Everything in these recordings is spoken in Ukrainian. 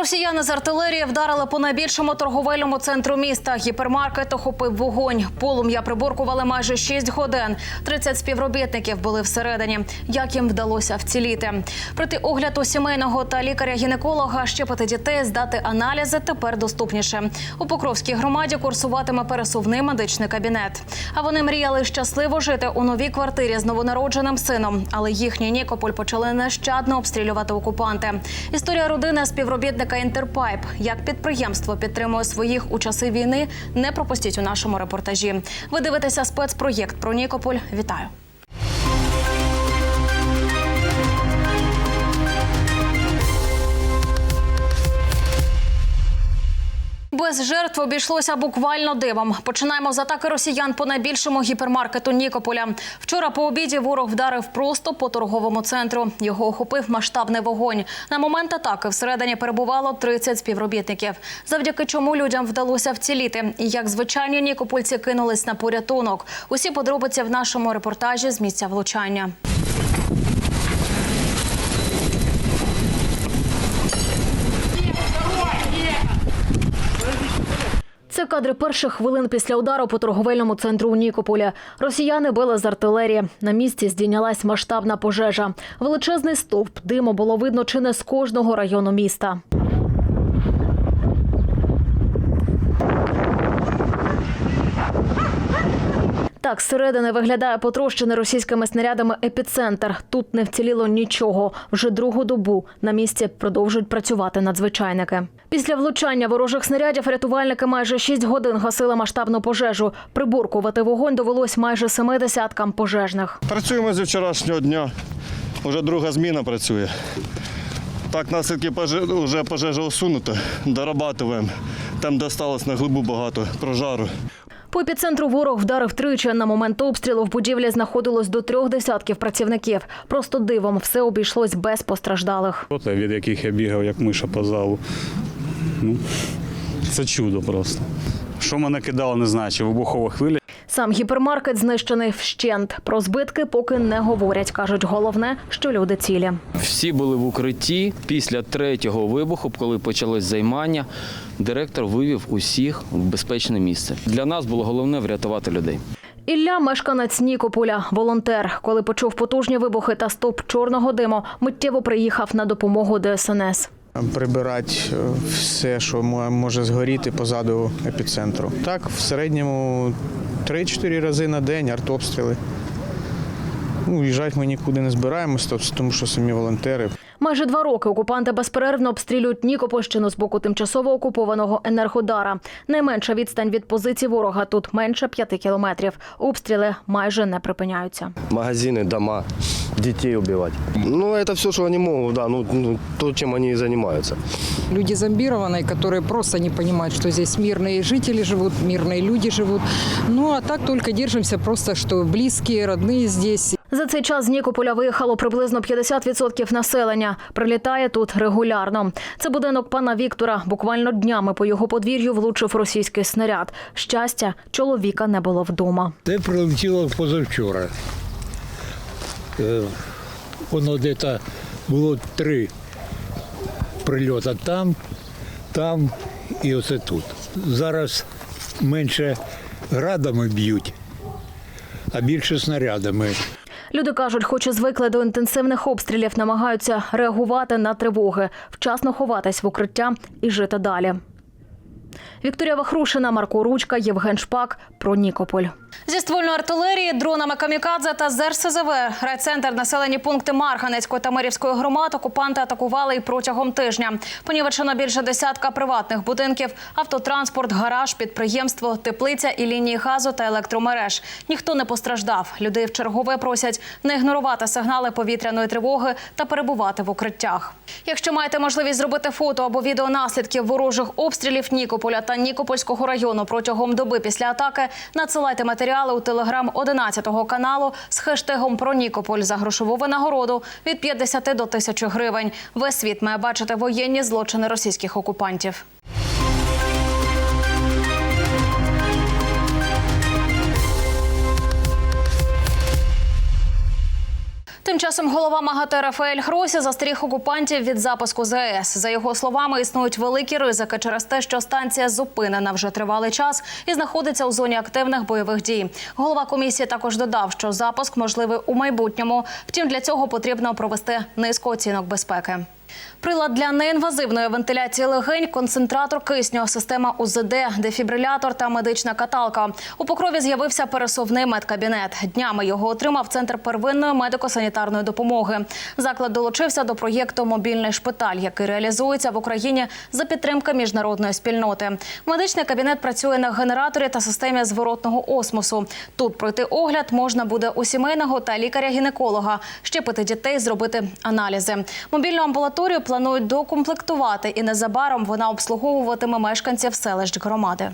Росіяни з артилерії вдарили по найбільшому торговельному центру міста. Гіпермаркет охопив вогонь. Полум'я приборкували майже 6 годин. 30 співробітників були всередині. Як їм вдалося вціліти? Пройти огляд у сімейного та лікаря-гінеколога, щепити дітей, здати аналізи тепер доступніше. У Покровській громаді курсуватиме пересувний медичний кабінет. А вони мріяли щасливо жити у новій квартирі з новонародженим сином. Але їхній Нікополь почали нещадно обстрілювати окупанти. Історія родини співробітника Інтерпайп. Як підприємство підтримує своїх у часи війни, не пропустіть у нашому репортажі. Ви дивитеся спецпроєкт про Нікополь. Вітаю. Без жертв обійшлося буквально дивом. Починаємо з атаки росіян по найбільшому гіпермаркету Нікополя. Вчора по обіді ворог вдарив просто по торговому центру. Його охопив масштабний вогонь. На момент атаки всередині перебувало 30 співробітників. Завдяки чому людям вдалося вціліти. І як звичайні нікопольці кинулись на порятунок. Усі подробиці в нашому репортажі з місця влучання. Це кадри перших хвилин після удару по торговельному центру у Нікополі. Росіяни били з артилерії. На місці здійнялась масштабна пожежа. Величезний стовп диму було видно чи не з кожного району міста. Так, зсередини виглядає потрощений російськими снарядами епіцентр. Тут не вціліло нічого. Вже другу добу на місці продовжують працювати надзвичайники. Після влучання ворожих снарядів рятувальники майже 6 годин гасили масштабну пожежу. Приборкувати вогонь довелось майже семи десяткам пожежних. Працюємо зі вчорашнього дня. Уже друга зміна працює. Так, наслідки поже... вже пожежа усунута, дорабатуємо. Там досталось на глибу багато прожару. По епіцентру ворог вдарив тричі. На момент обстрілу в будівлі знаходилось до трьох десятків працівників. Просто дивом все обійшлось без постраждалих. Від яких я бігав, як миша по залу. Ну, це чудо просто. Що мене кидало, не знаю, чи вибухова хвиля. Сам гіпермаркет знищений вщент. Про збитки поки не говорять. кажуть, головне, що люди цілі. Всі були в укритті. Після третього вибуху, коли почалось займання, директор вивів усіх в безпечне місце. Для нас було головне врятувати людей. Ілля, мешканець Нікополя, волонтер. Коли почув потужні вибухи та стоп чорного диму, миттєво приїхав на допомогу ДСНС. Прибирати е, все, що може згоріти позаду епіцентру. Так, в середньому 3-4 рази на день артобстріли. Ну, Уїжджати ми нікуди не збираємось, тобто, тому що самі волонтери. Майже два роки окупанти безперервно обстрілюють Нікопольщину з боку тимчасово окупованого Енергодара. Найменша відстань від позицій ворога тут менше п'яти кілометрів. Обстріли майже не припиняються. магазины, дома, детей убивать. Ну, это все, что они могут, да, ну, ну, то, чем они и занимаются. Люди зомбированные, которые просто не понимают, что здесь мирные жители живут, мирные люди живут. Ну, а так только держимся просто, что близкие, родные здесь. За цей час з Нікополя виїхало приблизно 50% населення. Прилітає тут регулярно. Це будинок пана Віктора. Буквально днями по його подвір'ю влучив російський снаряд. Щастя, чоловіка не було вдома. Це прилетіло позавчора. Е, Воно десь було три прильоти там, там і оце тут. Зараз менше градами б'ють, а більше снарядами. Люди кажуть, хоч і звикли до інтенсивних обстрілів, намагаються реагувати на тривоги, вчасно ховатись в укриття і жити далі. Вікторія Вахрушина, Марко Ручка, Євген Шпак про Нікополь. Зі ствольної артилерії, дронами камікадзе та з РСЗВ райцентр, населені пункти Марганецької та Мирівської громад окупанти атакували і протягом тижня. Понівечено більше десятка приватних будинків, автотранспорт, гараж, підприємство, теплиця і лінії газу та електромереж. Ніхто не постраждав. Людей в чергове просять не ігнорувати сигнали повітряної тривоги та перебувати в укриттях. Якщо маєте можливість зробити фото або відео наслідків ворожих обстрілів Нікополя та Нікопольського району протягом доби після атаки, надсилайте матеріали у телеграм 11 каналу з хештегом про Нікополь за грошову винагороду від 50 до 1000 гривень. Весь світ має бачити воєнні злочини російських окупантів. Тим часом голова МАГАТЕ Рафаель Гросі застеріг окупантів від запуску ЗАЕС. За його словами, існують великі ризики через те, що станція зупинена вже тривалий час і знаходиться у зоні активних бойових дій. Голова комісії також додав, що запуск можливий у майбутньому. Втім, для цього потрібно провести низку оцінок безпеки. Прилад для неінвазивної вентиляції легень, концентратор кисню, система УЗД, дефібрилятор та медична каталка. У покрові з'явився пересувний медкабінет. Днями його отримав центр первинної медико-санітарної допомоги. Заклад долучився до проєкту Мобільний шпиталь, який реалізується в Україні за підтримки міжнародної спільноти. Медичний кабінет працює на генераторі та системі зворотного осмосу. Тут пройти огляд можна буде у сімейного та лікаря-гінеколога, щепити дітей, зробити аналізи. Мобільну амбулаторію планують докомплектувати, і незабаром вона обслуговуватиме мешканців селищ громади.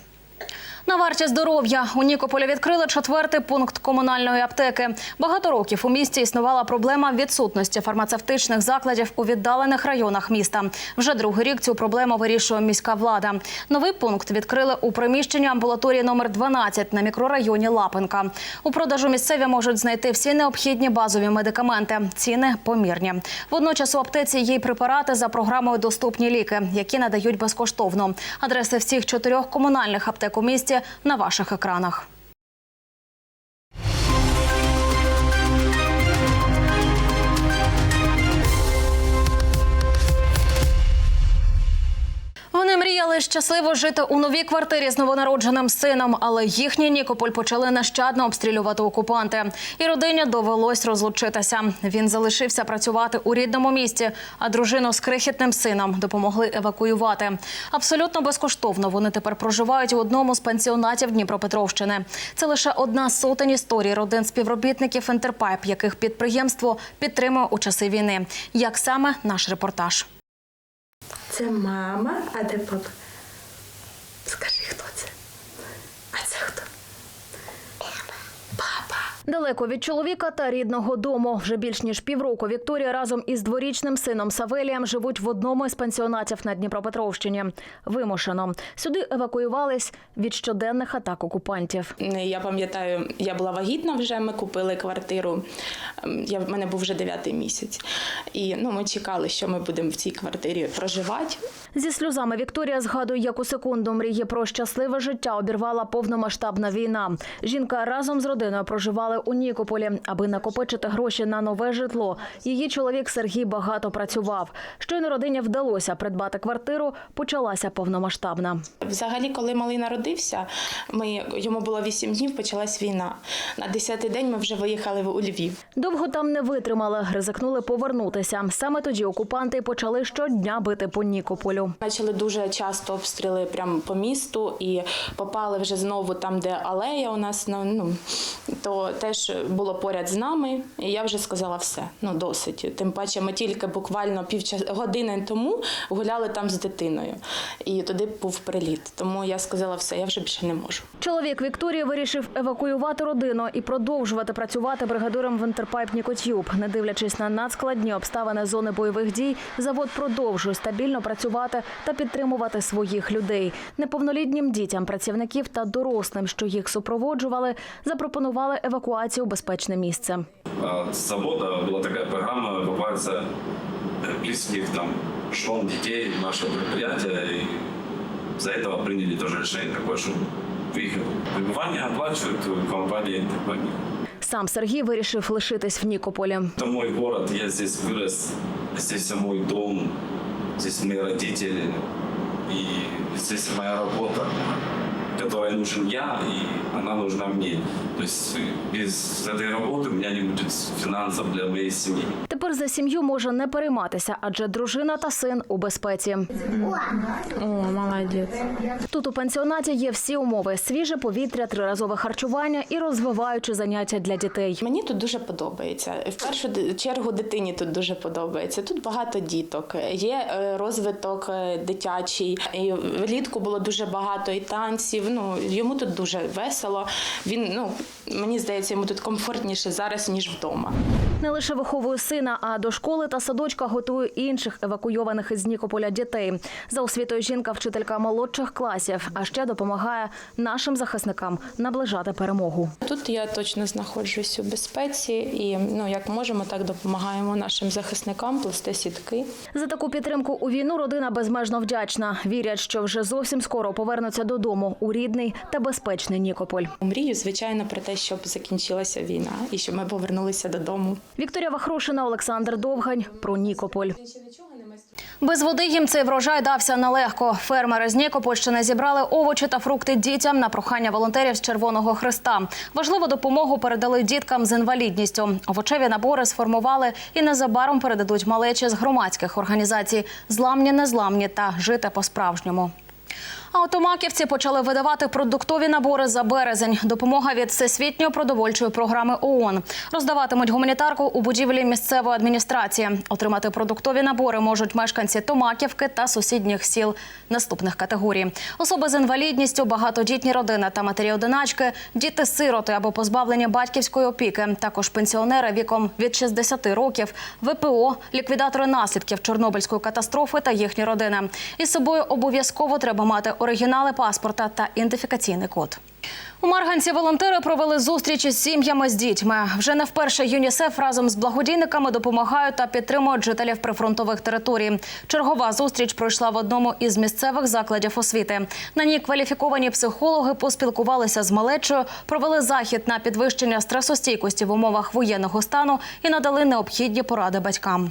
На варті здоров'я у Нікополі відкрили четвертий пункт комунальної аптеки. Багато років у місті існувала проблема відсутності фармацевтичних закладів у віддалених районах міста. Вже другий рік цю проблему вирішує міська влада. Новий пункт відкрили у приміщенні амбулаторії номер 12 на мікрорайоні Лапинка. У продажу місцеві можуть знайти всі необхідні базові медикаменти. Ціни помірні. Водночас у аптеці є й препарати за програмою Доступні ліки, які надають безкоштовно. Адреси всіх чотирьох комунальних аптек у місті на ваших екранах. Мріяли щасливо жити у новій квартирі з новонародженим сином, але їхній Нікополь почали нещадно обстрілювати окупанти. І родині довелось розлучитися. Він залишився працювати у рідному місті, а дружину з крихітним сином допомогли евакуювати. Абсолютно безкоштовно вони тепер проживають у одному з пансіонатів Дніпропетровщини. Це лише одна з сотень історій родин співробітників Інтерпайп, яких підприємство підтримує у часи війни. Як саме наш репортаж. Це мама, а де папа? Скажи, хто це? А це хто? Папа. Далеко від чоловіка та рідного дому. Вже більш ніж півроку Вікторія разом із дворічним сином Савелієм живуть в одному із пансіонатів на Дніпропетровщині. Вимушено. Сюди евакуювались від щоденних атак окупантів. Я пам'ятаю, я була вагітна вже. Ми купили квартиру. ем, Я в мене був вже дев'ятий місяць, і ну ми чекали, що ми будемо в цій квартирі проживати. Зі сльозами Вікторія згадує, як у секунду мрії про щасливе життя обірвала повномасштабна війна. Жінка разом з родиною проживали у Нікополі, аби накопичити гроші на нове житло. Її чоловік Сергій багато працював. Щойно родині вдалося придбати квартиру, почалася повномасштабна. Взагалі, коли малий народився, ми йому було вісім днів. Почалась війна. На десятий день ми вже виїхали у Львів. Довго там не витримали, ризикнули повернутися. Саме тоді окупанти почали щодня бити по Нікополю. Почали дуже часто обстріли прямо по місту і попали вже знову там, де алея у нас ну, ну то теж було поряд з нами. І я вже сказала все, ну досить. Тим паче, ми тільки буквально півчас години тому гуляли там з дитиною, і туди був приліт. Тому я сказала, все, я вже більше не можу. Чоловік Вікторії вирішив евакуювати родину і продовжувати працювати бригадиром в Інтерпайп Нікотюб. Не дивлячись на надскладні обставини зони бойових дій, завод продовжує стабільно працювати та підтримувати своїх людей. Неповнолітнім дітям працівників та дорослим, що їх супроводжували, запропонували евакуацію у безпечне місце. А С завода была такая программа эвакуация близких там жен, детей нашего предприятия. И за этого приняли тоже решение такое, что их пребывание оплачивает компания «Интерпайп». Сам Сергій вирішив лишитись в Нікополі. Это мой город, я здесь вырос, здесь мой дом, здесь мои родители, и здесь моя работа, которой нужен я, и она нужна мне. То есть без этой работы у меня не будет финансов для моей семьи. Тепер за сім'ю може не перейматися, адже дружина та син у безпеці. О, молодець. Тут у пансіонаті є всі умови: свіже повітря, триразове харчування і розвиваючі заняття для дітей. Мені тут дуже подобається. В першу чергу дитині тут дуже подобається. Тут багато діток, є е, розвиток е, дитячий. І влітку було дуже багато і танців. Ну йому тут дуже весело. Він ну мені здається, йому тут комфортніше зараз ніж вдома. Не лише виховує сина, а до школи та садочка готує інших евакуйованих із Нікополя дітей. За освітою жінка вчителька молодших класів, а ще допомагає нашим захисникам наближати перемогу. Тут я точно знаходжусь у безпеці і ну як можемо, так допомагаємо нашим захисникам плести сітки. За таку підтримку у війну родина безмежно вдячна. Вірять, що вже зовсім скоро повернуться додому у рідний та безпечний Нікополь. Мрію, звичайно, про те, щоб закінчилася війна і щоб ми повернулися додому. Вікторія Вахрушина, Олександр Довгань про Нікополь. Без води їм цей врожай дався нелегко. Фермери з Нікопольщини зібрали овочі та фрукти дітям на прохання волонтерів з Червоного Христа. Важливу допомогу передали діткам з інвалідністю. Овочеві набори сформували і незабаром передадуть малечі з громадських організацій «Зламні, незламні» та «Жити по-справжньому». А почали видавати продуктові набори за березень. Допомога від Всесвітньої продовольчої програми ООН. Роздаватимуть гуманітарку у будівлі місцевої адміністрації. Отримати продуктові набори можуть мешканці Томаківки та сусідніх сіл наступних категорій: особи з інвалідністю, багатодітні родини та матері-одиначки, діти-сироти або позбавлені батьківської опіки, також пенсіонери віком від 60 років, ВПО, ліквідатори наслідків Чорнобильської катастрофи та їхні родини. Із собою обов'язково треба мати оригінали паспорта та ідентифікаційний код. У Марганці волонтери провели зустрічі з сім'ями з дітьми. Вже не вперше ЮНІСЕФ разом з благодійниками допомагають та підтримують жителів прифронтових територій. Чергова зустріч пройшла в одному із місцевих закладів освіти. На ній кваліфіковані психологи поспілкувалися з малечою, провели захід на підвищення стресостійкості в умовах воєнного стану і надали необхідні поради батькам.